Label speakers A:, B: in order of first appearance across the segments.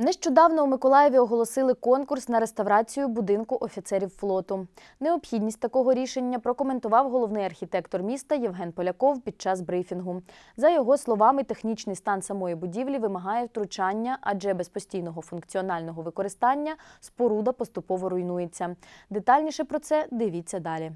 A: Нещодавно у Миколаєві оголосили конкурс на реставрацію будинку офіцерів флоту. Необхідність такого рішення прокоментував головний архітектор міста Євген Поляков під час брифінгу. За його словами, технічний стан самої будівлі вимагає втручання, адже без постійного функціонального використання споруда поступово руйнується. Детальніше про це дивіться далі.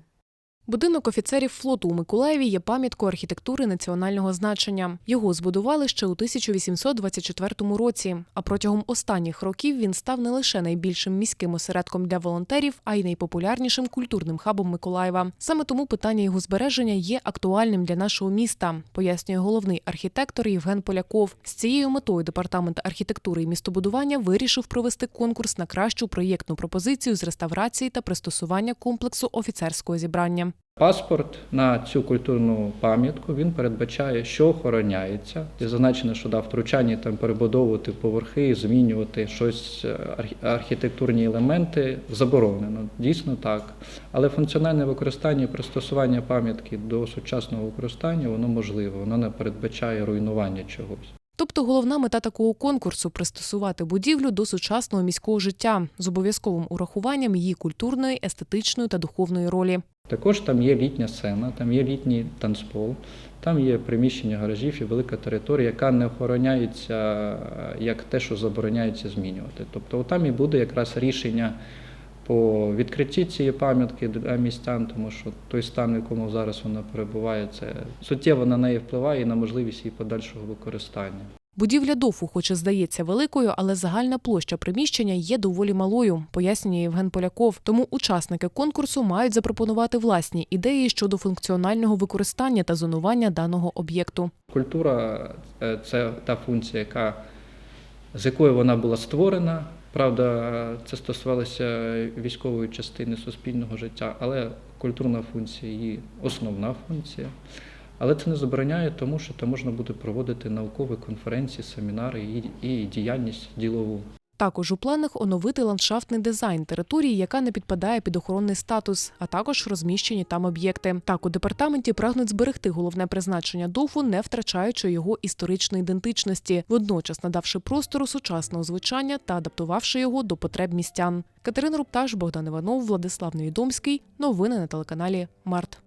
B: Будинок офіцерів флоту у Миколаєві є пам'яткою архітектури національного значення. Його збудували ще у 1824 році. А протягом останніх років він став не лише найбільшим міським осередком для волонтерів, а й найпопулярнішим культурним хабом Миколаєва. Саме тому питання його збереження є актуальним для нашого міста, пояснює головний архітектор Євген Поляков. З цією метою департамент архітектури і містобудування вирішив провести конкурс на кращу проєктну пропозицію з реставрації та пристосування комплексу офіцерського зібрання.
C: Паспорт на цю культурну пам'ятку він передбачає, що охороняється. І зазначено, що да, втручання там перебудовувати поверхи, змінювати щось е, архітектурні елементи заборонено. Дійсно так. Але функціональне використання і пристосування пам'ятки до сучасного використання воно можливе, воно не передбачає руйнування чогось.
B: Тобто головна мета такого конкурсу пристосувати будівлю до сучасного міського життя з обов'язковим урахуванням її культурної, естетичної та духовної ролі.
C: Також там є літня сцена, там є літній танцпол, там є приміщення гаражів і велика територія, яка не охороняється е, як те, що забороняється змінювати. Тобто там і буде якраз рішення по відкритті цієї пам'ятки для містян, тому що той стан, в якому зараз вона перебуває, це суттєво на неї впливає і на можливість її подальшого використання.
B: Будівля ДОФу, хоч і здається великою, але загальна площа приміщення є доволі малою, пояснює Євген Поляков. Тому учасники конкурсу мають запропонувати власні ідеї щодо функціонального використання та зонування даного об'єкту.
C: Культура е, це та функція, яка, з якою вона була створена. Правда, це стосувалося військової частини суспільного життя, але культурна функція її основна функція. Але це не забороняє тому, що там можна буде проводити наукові конференції, семінари і, діяльність ділову.
B: Також у планах оновити ландшафтний дизайн території, яка не підпадає під охоронний статус, а також розміщені там об'єкти. Так у департаменті прагнуть зберегти головне призначення ДОФу, не втрачаючи його історичної ідентичності, водночас надавши простору сучасного звучання та адаптувавши його до потреб містян. Катерина Рупташ, Богдан Іванов, Владислав Невідомський. Новини на телеканалі Март.